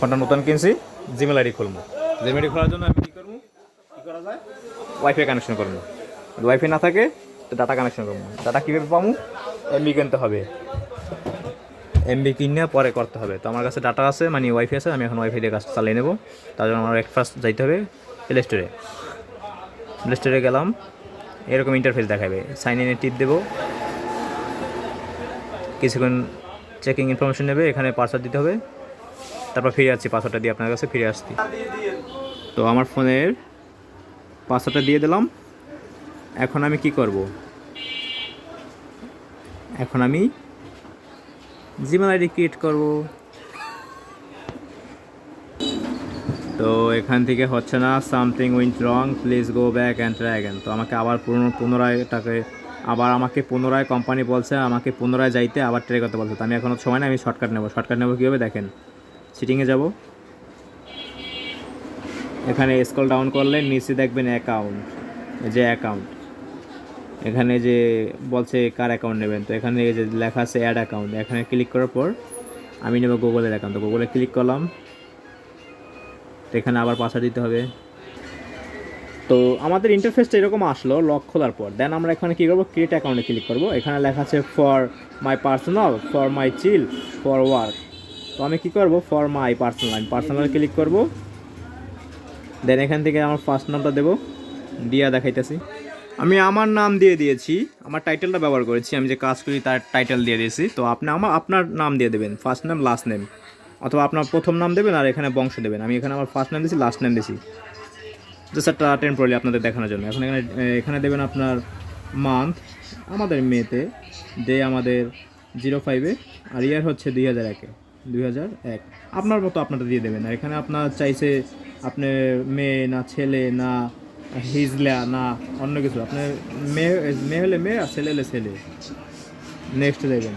ফোনটা নতুন কিনছি জিমেল আইডি খুলবো জিমেল আইডি খোলার জন্য আমি কী করব কী করা যায়? ওয়াইফাই কানেকশন করব ওয়াইফাই না থাকে তো ডাটা কানেকশন করব ডাটা কীভাবে পাবো এমবি কিনতে হবে। এমবি কিনে পরে করতে হবে। তো আমার কাছে ডাটা আছে মানে ওয়াইফাই আছে আমি এখন ওয়াইফাই দিয়ে কাজটা চালিয়ে নেব। তার জন্য আমার ফার্স্ট যাইতে হবে প্লে স্টোরে প্লে স্টোরে গেলাম এরকম ইন্টারফেস দেখাবে। সাইন ইনে টিপ দেবো। কিছুক্ষণ চেকিং ইনফরমেশন নেবে এখানে পাসওয়ার্ড দিতে হবে। তারপর ফিরে আসছি, পাসওয়ার্ডটা দিয়ে আপনার কাছে ফিরে আসছি। তো আমার ফোনের পাসওয়ার্ডটা দিয়ে দিলাম। এখন আমি কি করব? এখন আমি জিমেল আইডি ক্রিয়েট করব। তো এখান থেকে হচ্ছে না something went wrong please go back and try again তো আমাকে আবার পুনর- পুনরায় তাকে আবার আমাকে পুনরায় কোম্পানি বলছে, আমাকে পুনরায় যাইতে আবার ট্রাই করতে বলছে। তো আমি এখনও সময় না আমি শর্টকাট নেব। শর্টকাট নেব কীভাবে দেখেন? সিটিংয়ে যাব। এখানে স্কল ডাউন করলে নিচে দেখবেন অ্যাকাউন্ট যে অ্যাকাউন্ট এখানে যে বলছে কার অ্যাকাউন্ট নেবেন, তো এখানে যে লেখা আছে অ্যাড অ্যাকাউন্ট এখানে ক্লিক করার পর আমি নেব গুগলের অ্যাকাউন্ট তো গুগলে ক্লিক করলাম। তো এখানে আবার পাসওয়ার্ড দিতে হবে। তো আমাদের ইন্টারফেসটা এরকম আসলো লক খোলার পর। দেন আমরা এখানে কী করব? ক্রিয়েট অ্যাকাউন্টে ক্লিক করব। এখানে লেখা আছে for my personal for my child for work তো আমি কী করব? ফর মাই পার্সোনাল আমি পার্সোনাল ক্লিক করব। দেন এখান থেকে আমার ফার্স্ট নামটা দেবো। দিয়া দেখাইতেছি। আমি আমার নাম দিয়ে দিয়েছি। আমার টাইটেলটা ব্যবহার করেছি। আমি যে কাজ করি তার টাইটেল দিয়ে দিয়েছি। তো আপনি আমার, আপনার নাম দিয়ে দেবেন। ফার্স্ট নেম লাস্ট নেম অথবা আপনার প্রথম নাম দেবেন আর এখানে বংশ দেবেন। আমি এখানে আমার ফার্স্ট নাম দিয়েছি লাস্ট নেম দিয়েছি। জাস্ট একটা টেম্পোরারি আপনাদের দেখানোর জন্য। এখন এখানে এখানে দেবেন আপনার মান্থ আমাদের মেতে ডে আমাদের জিরো ফাইভে আর ইয়ার হচ্ছে দুই হাজার একে। দুই হাজার এক। আপনার মতো আপনারটা দিয়ে দেবেন। আর এখানে আপনার চাইছে আপনি মেয়ে, না ছেলে, না হিজলা, না অন্য কিছু। আপনার মেয়ে মেয়ে হলে মেয়ে আর ছেলে হলে ছেলে। নেক্সট দেবেন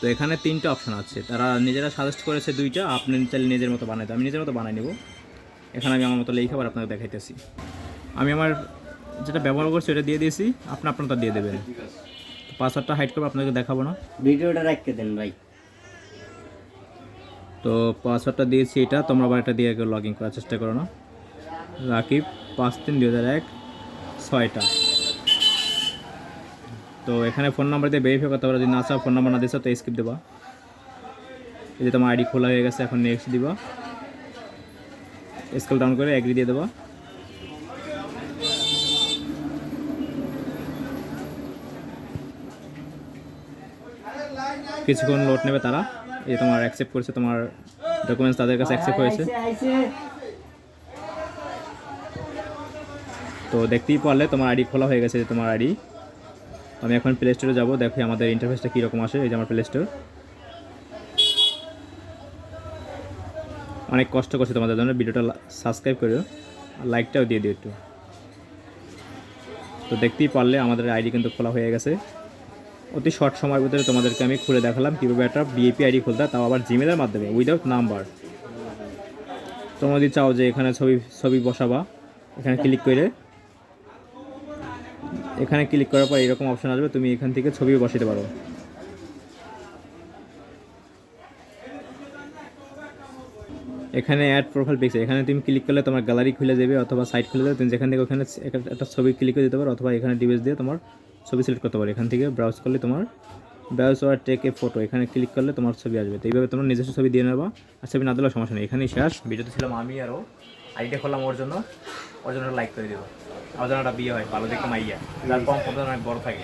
তো এখানে তিনটা অপশন আছে। তারা নিজেরা সাজেস্ট করেছে দুইটা, আপনি চাইলে নিজের মতো বানাইতে আমি নিজের মতো বানাই নেব। এখানে আমি আমার মতো লেখা আবার আপনাকে দেখাইতেছি। আমি আমার যেটা ব্যবহার করছি, ওটা দিয়ে দিয়েছি। আপনি আপনারটা দিয়ে দেবেন। পাসওয়ার্ডটা হাইড করব আপনাকে দেখাবো না। ভিডিওটা রাখতে দেন ভাই। তো পাসওয়ার্ডটা দিয়েছি এটা তোমরা আবার এটা দিয়ে লগ ইন করার চেষ্টা করো না। রাকিব পাঁচ তিন দুই হাজার এক ছয়টা। তো এখানে ফোন নাম্বার দিয়ে ভেরিফাই করতে পারো যদি না চাও ফোন নাম্বার না দিছো তো স্কিপ দেবা। এই যে তোমার আইডি খোলা হয়ে গেছে এখন নেক্সট দিবা। স্কেল ডাউন করে এগ্রি দিয়ে দেবা। কিছুক্ষণ লোড নেবে তারা। এই তোমার অ্যাকসেপ্ট করেছে তোমার ডকুমেন্টস তাদের কাছে অ্যাকসেপ্ট হয়েছে। তো দেখতেই পারলে তোমার আইডি খোলা হয়ে গেছে তোমার আইডি আমি এখন প্লে স্টোরে যাব দেখি আমাদের ইন্টারফেসটা কীরকম আসে এই যে আমার প্লে স্টোর অনেক কষ্ট করছে তোমাদের জন্য ভিডিওটা সাবস্ক্রাইব করে লাইকটাও দিয়ে দিও একটু। তো দেখতেই পারলে আমাদের আইডি কিন্তু খোলা হয়ে গেছে। অতি শর্ট সময়ের ভিতরে তোমাদেরকে আমি খুলে দেখালাম কীভাবে একটা বিএপি আইডি খুলতে তাও আবার জিমেলের মাধ্যমে উইদাউট নাম্বার তোমরা যদি চাও যে এখানে ছবি ছবি বসাবা, এখানে ক্লিক করে, এখানে ক্লিক করার পর এরকম অপশন আসবে, তুমি এখান থেকে ছবি বসাতে পারো। এখানে অ্যাড প্রোফাইল পিকচার এখানে তুমি ক্লিক করলে তোমার গ্যালারি খুলে যাবে অথবা সাইট খুলে যাবে তুমি যেখান থেকে ওখানে একটা ছবি ক্লিক করে দিতে পারো, অথবা এখানে ডিভাইস দিয়ে তোমার ছবি সিলেক্ট করতে পারো। এখান থেকে ব্রাউজ করলে তোমার ব্রাউজ আর টেক এ ফটো এখানে ক্লিক করলে তোমার ছবি আসবে। তো এইভাবে তোমার নিজস্ব ছবি দিয়ে নেবা, আর ছবি না দিলেও সমস্যা নেই। এখানেই শেষ। ভিডিওতে ছিলাম আমি আরও আইডিয়া করলাম ওর জন্য। ওর জন্য লাইক করে দেবো আমার জন্য একটা বিয়ে হয়। ভালো দেখে মাইয়া। যার কম বড় থাকে